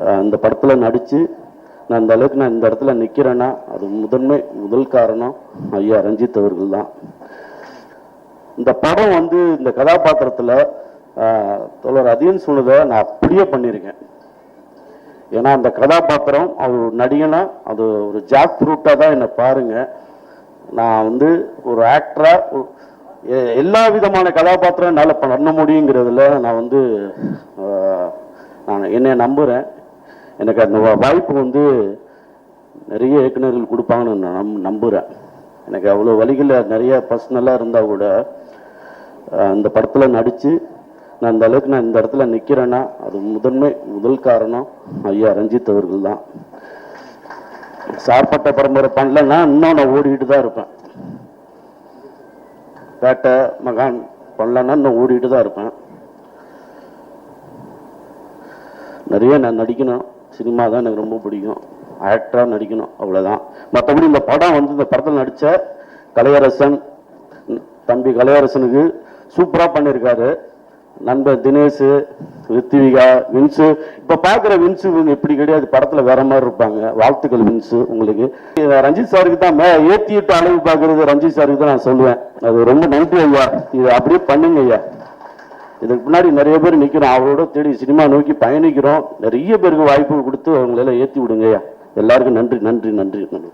அந்த இந்த படத்தில் நடித்து நான் இந்த அளவுக்கு நான் இந்த இடத்துல நிற்கிறேன்னா அது முதன்மை முதல் காரணம் ஐயா ரஞ்சித் அவர்கள் தான். இந்த படம் வந்து இந்த கதாபாத்திரத்தில் தோழர் அதியன் சொன்னதை நான் அப்படியே பண்ணியிருக்கேன். ஏன்னா அந்த கதாபாத்திரம் அது ஒரு நடிகனா அது ஒரு ஜாக் ஃப்ரூட்டாக தான் என்னை பாருங்கள் நான் வந்து ஒரு ஆக்டராக எல்லா விதமான கதாபாத்திரம் என்னால் பண்ண முடியுங்கிறதுல நான் வந்து நான் என்னை நம்புகிறேன் எனக்கு அந்த வாய்ப்பு வந்து நிறைய இயக்குநர்கள் கொடுப்பாங்கன்னு நான் நம் நம்புகிறேன் எனக்கு அவ்வளோ வழிகளில் நிறைய பர்சனலாக இருந்தால் கூட அந்த படத்தில் நடித்து நான் அந்த அளவுக்கு நான் இந்த இடத்துல நிற்கிறேன்னா அது முதன்மை முதல் காரணம் ஐயா ரஞ்சித் அவர்கள் தான். சார்பட்ட பரம்பரை பண்ணலன்னா இன்னும் நான் ஓடிக்கிட்டு தான் இருப்பேன். பேட்டை மகான் பண்ணலன்னா இன்னும் ஓடிக்கிட்டு தான் இருப்பேன். நிறைய நான் நடிக்கணும். சினிமா தான் எனக்கு ரொம்ப பிடிக்கும். ஆக்டராக நடிக்கணும் அவ்வளோதான் மற்றபடி இந்த படம் வந்து இந்த படத்தில் நடித்த கலையரசன் தம்பி கலையரசனுக்கு சூப்பராக பண்ணியிருக்காரு நண்பர் தினேஷ் ரித்திவிகா வின்சு. இப்போ பார்க்குற வின்சு இவங்க இப்படி கிடையாது படத்தில் வேற மாதிரி இருப்பாங்க. வாழ்த்துக்கள் வின்சு உங்களுக்கு. ரஞ்சித் சாருக்கு தான் மே ஏற்றிட்டு அளவு பார்க்குறது ரஞ்சித் சாருக்கு தான் நான் சொல்லுவேன். அது ரொம்ப நன்றி ஐயா. இது அப்படியே பண்ணுங்க ஐயா. இதுக்கு முன்னாடி நிறைய பேர் நிற்கிறோம் அவரோட தேடி சினிமா நோக்கி பயணிக்கிறோம். நிறைய பேருக்கு வாய்ப்பு கொடுத்து அவங்களெல்லாம் ஏற்றி விடுங்கய்யா. எல்லாருக்கும் நன்றி நன்றி நன்றி நன்றி.